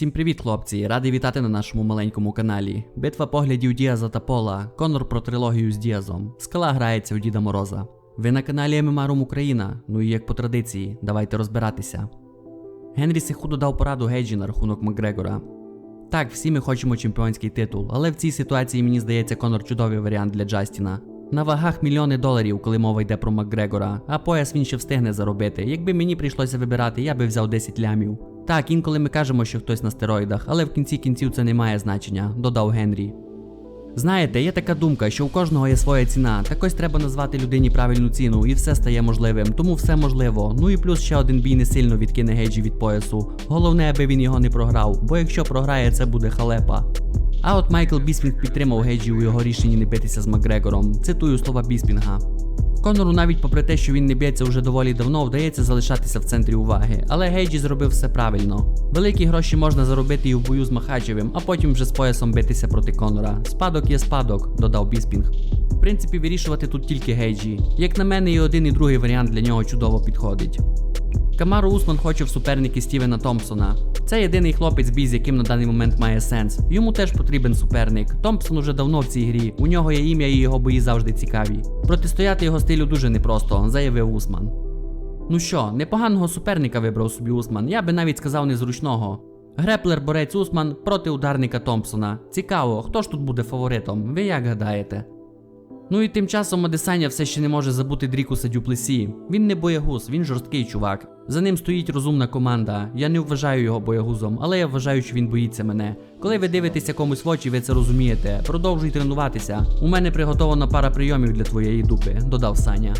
Всім привіт, хлопці! Радий вітати на нашому маленькому каналі. Битва поглядів Діаза та Пола, Конор про трилогію з Діазом. Скала грається у Діда Мороза. Ви на каналі ММАРУМ Україна. Ну і як по традиції, давайте розбиратися. Генрі Сихуду дав пораду Гейджі на рахунок Макгрегора. Так, всі ми хочемо чемпіонський титул, але в цій ситуації мені здається Конор чудовий варіант для Джастіна. На вагах мільйони доларів, коли мова йде про Макгрегора, а пояс він ще встигне заробити. Якби мені прийшлося вибирати, я би взяв 10 лямів. Так, інколи ми кажемо, що хтось на стероїдах, але в кінці кінців це не має значення, додав Генрі. Знаєте, є така думка, що у кожного є своя ціна. Так ось треба назвати людині правильну ціну, і все стає можливим, тому все можливо. Ну і плюс ще один бій не сильно відкине Гейджі від поясу. Головне, аби він його не програв, бо якщо програє, це буде халепа. А от Майкл Біспінг підтримав Гейджі у його рішенні не битися з Макгрегором. Цитую слова Біспінга. Конору, навіть попри те, що він не б'ється вже доволі давно, вдається залишатися в центрі уваги. Але Гейджі зробив все правильно. Великі гроші можна заробити і в бою з Махачевим, а потім вже з поясом битися проти Конора. Спадок є спадок, додав Біспінг. В принципі, вирішувати тут тільки Гейджі. Як на мене, і один і другий варіант для нього чудово підходить. Камару Усман хоче в суперники Стівена Томпсона. Це єдиний хлопець бій, з яким на даний момент має сенс. Йому теж потрібен суперник. Томпсон уже давно в цій грі. У нього є ім'я і його бої завжди цікаві. Протистояти його стилю дуже непросто, заявив Усман. Ну що, непоганого суперника вибрав собі Усман, я би навіть сказав незручного. Греплер борець Усман проти ударника Томпсона. Цікаво, хто ж тут буде фаворитом? Ви як гадаєте? Ну і тим часом Адесаня все ще не може забути Дрікуса Дюплесі. Він не боягуз, він жорсткий чувак. За ним стоїть розумна команда. Я не вважаю його боягузом, але я вважаю, що він боїться мене. Коли ви дивитеся комусь в очі, ви це розумієте. Продовжуй тренуватися. У мене приготована пара прийомів для твоєї дупи, додав Саня.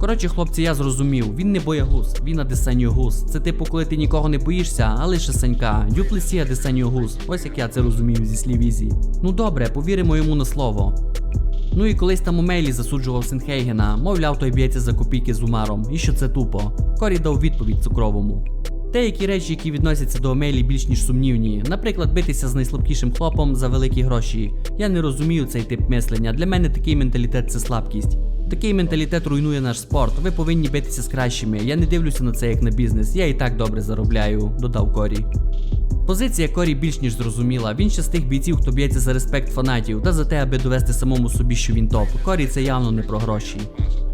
Коротше, хлопці, я зрозумів, він не боягуз, він адесаньогуз. Це типу, коли ти нікого не боїшся, а лише санька. Дюплесі адесаньогуз. Ось як я це розумів зі слів Ізі. Ну добре, повіримо йому на слово. Ну і колись там у мейлі засуджував Сенхейгена, мовляв, той б'ється за копійки з Умаром, і що це тупо. Корі дав відповідь цукровому. Деякі речі, які відносяться до Омелі більш ніж сумнівні, наприклад, битися з найслабкішим хлопом за великі гроші. Я не розумію цей тип мислення. Для мене такий менталітет це слабкість. Такий менталітет руйнує наш спорт. Ви повинні битися з кращими. Я не дивлюся на це як на бізнес. Я і так добре заробляю, додав Корі. Позиція Корі більш ніж зрозуміла. Він ще з тих бійців, хто б'ється за респект фанатів та за те, аби довести самому собі, що він топ. Корі це явно не про гроші.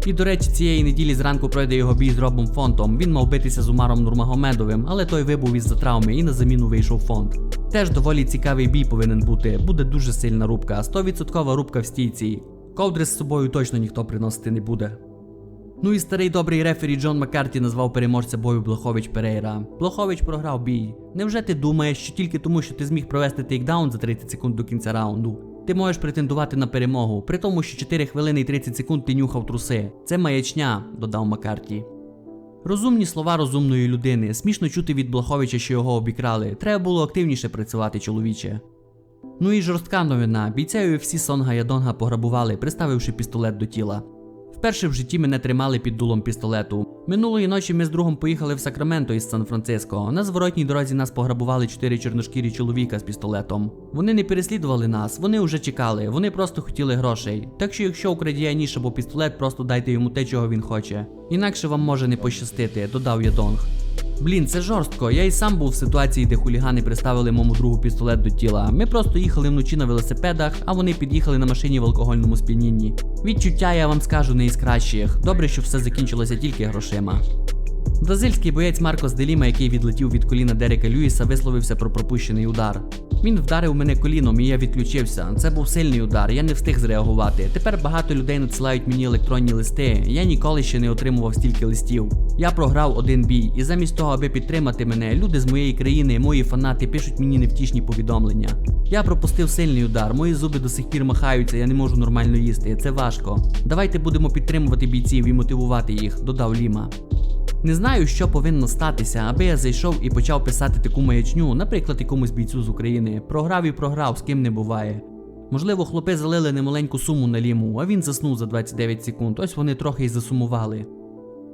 І до речі, цієї неділі зранку пройде його бій з Робом Фонтом. Він мав битися з Умаром Нурмагомедовим, але той вибув із-за травми і на заміну вийшов фонд. Теж доволі цікавий бій повинен бути. Буде дуже сильна рубка, 100% рубка в стійці. Ковдри з собою точно ніхто приносити не буде. Ну і старий добрий рефері Джон Маккарті назвав переможця бою Блохович Перейра. Блохович програв бій. Невже ти думаєш, що тільки тому, що ти зміг провести тейкдаун за 30 секунд до кінця раунду? Ти можеш претендувати на перемогу, при тому, що 4 хвилини і 30 секунд ти нюхав труси. Це маячня, додав Маккарті. Розумні слова розумної людини. Смішно чути від Блоховича, що його обікрали. Треба було активніше працювати, чоловіче. Ну і жорстка новина. Бійця UFC Сонга Ядонга пограбували, приставивши пістолет до тіла. Вперше в житті мене тримали під дулом пістолету. Минулої ночі ми з другом поїхали в Сакраменто із Сан-Франциско. На зворотній дорозі нас пограбували чотири чорношкірі чоловіка з пістолетом. Вони не переслідували нас, вони вже чекали, вони просто хотіли грошей. Так що, якщо у крадія ніж або пістолет, просто дайте йому те, чого він хоче. Інакше вам може не пощастити, додав Ядонг. Блін, це жорстко. Я і сам був в ситуації, де хулігани приставили моєму другу пістолет до тіла. Ми просто їхали вночі на велосипедах, а вони під'їхали на машині в алкогольному сп'янінні. Відчуття, я вам скажу, не із кращих. Добре, що все закінчилося тільки грошима. Бразильський боєць Маркос Деліма, який відлетів від коліна Дерека Люїса, висловився про пропущений удар. Він вдарив мене коліном і я відключився. Це був сильний удар, я не встиг зреагувати. Тепер багато людей надсилають мені електронні листи. Я ніколи ще не отримував стільки листів. Я програв один бій, і замість того, аби підтримати мене, люди з моєї країни, мої фанати пишуть мені невтішні повідомлення. Я пропустив сильний удар, мої зуби до сих пір махаються, я не можу нормально їсти. Це важко. Давайте будемо підтримувати бійців і мотивувати їх, додав Ліма. Не знаю, що повинно статися, аби я зайшов і почав писати таку маячню, наприклад, якомусь бійцю з України. Програв і програв, з ким не буває. Можливо, хлопи залили немаленьку суму на ліму, а він заснув за 29 секунд. Ось вони трохи й засумували.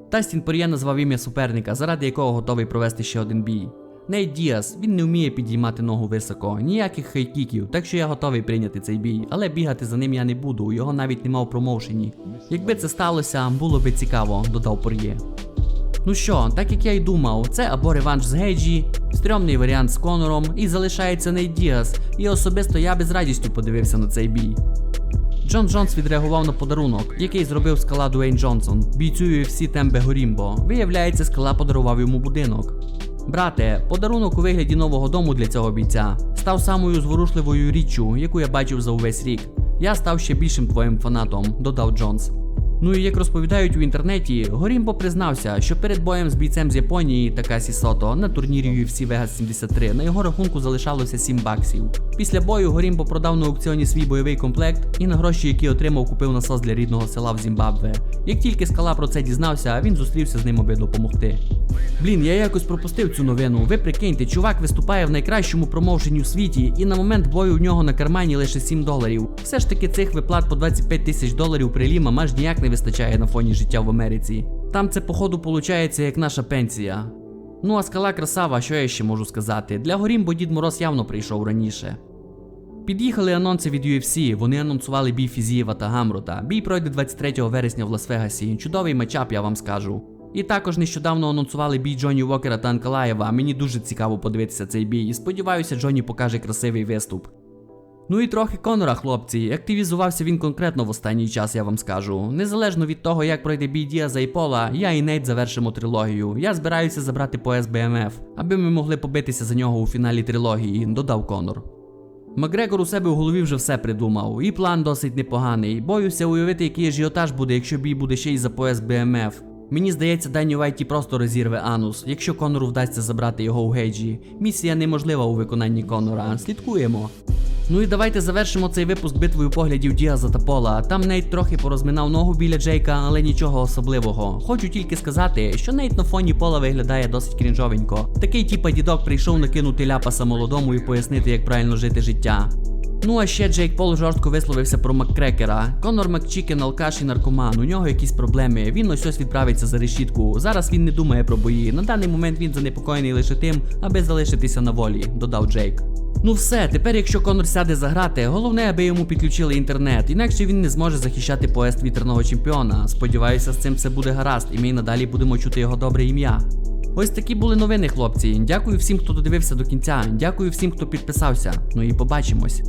Тастін Пор'є назвав ім'я суперника, заради якого готовий провести ще один бій. Нейт Діас, він не вміє підіймати ногу високо, ніяких хейкіків, так що я готовий прийняти цей бій, але бігати за ним я не буду, його навіть нема в промоушені. Якби це сталося, було би цікаво, додав Пор'є. Ну що, так як я й думав, це або реванш з Гейджі, стрьомний варіант з Конором, і залишається Нейт Діас, і особисто я без радістю подивився на цей бій. Джон Джонс відреагував на подарунок, який зробив скала Дуейн Джонсон, бійцю UFC Тембе Горімбо. Виявляється, скала подарував йому будинок. Брате, подарунок у вигляді нового дому для цього бійця став самою зворушливою річчю, яку я бачив за увесь рік. Я став ще більшим твоїм фанатом, додав Джонс. Ну і як розповідають у інтернеті, Горімбо признався, що перед боєм з бійцем з Японії Такасі Сото на турнірі UFC Vegas 73 на його рахунку залишалося 7 баксів. Після бою Горімбо продав на аукціоні свій бойовий комплект і на гроші, які отримав, купив насос для рідного села в Зімбабве. Як тільки скала про це дізнався, він зустрівся з ним, аби допомогти. Блін, я якось пропустив цю новину. Ви прикиньте, чувак виступає в найкращому промоушені у світі, і на момент бою в нього на кармані лише 7 доларів. Все ж таки цих виплат по 25 тисяч доларів приліма аж ніяк не вистачає на фоні життя в Америці. Там це, походу, получається як наша пенсія. Ну а скала красава, що я ще можу сказати? Для Горімбо Дід Мороз явно прийшов раніше. Під'їхали анонси від UFC, вони анонсували бій Фізієва та Гамрота. Бій пройде 23 вересня в Лас-Вегасі. Чудовий матчап, я вам скажу. І також нещодавно анонсували бій Джоні Уокера та Анкалаєва. Мені дуже цікаво подивитися цей бій. І сподіваюся, Джоні покаже красивий виступ. Ну і трохи Конора, хлопці. Активізувався він конкретно в останній час, я вам скажу. Незалежно від того, як пройде бій Діаза і Пола, я і Нейт завершимо трилогію. Я збираюся забрати пояс БМФ, аби ми могли побитися за нього у фіналі трилогії, додав Конор. Макгрегор у себе в голові вже все придумав, і план досить непоганий. Боюся уявити, який ажіотаж буде, якщо бій буде ще й за пояс БМФ. Мені здається, Дані Вайті просто розірве анус, якщо Конору вдасться забрати його у гейджі. Місія неможлива у виконанні Конора. Слідкуємо. Ну і давайте завершимо цей випуск битвою поглядів Діаза та Пола. Там Нейт трохи порозминав ногу біля Джейка, але нічого особливого. Хочу тільки сказати, що Нейт на фоні Пола виглядає досить крінжовенько. Такий типа дідок прийшов накинути ляпаса молодому і пояснити, як правильно жити життя. Ну а ще Джейк Пол жорстко висловився про Маккрекера. Конор Макчікен, алкаш і наркоман. У нього якісь проблеми. Він ось ось відправиться за решітку. Зараз він не думає про бої. На даний момент він занепокоєний лише тим, аби залишитися на волі, додав Джейк. Ну все, тепер, якщо Конор сяде заграти, головне, аби йому підключили інтернет, інакше він не зможе захищати поест вітерного чемпіона. Сподіваюся, з цим все буде гаразд, і ми й надалі будемо чути його добре ім'я. Ось такі були новини, хлопці. Дякую всім, хто додивився до кінця. Дякую всім, хто підписався. Ну і побачимось.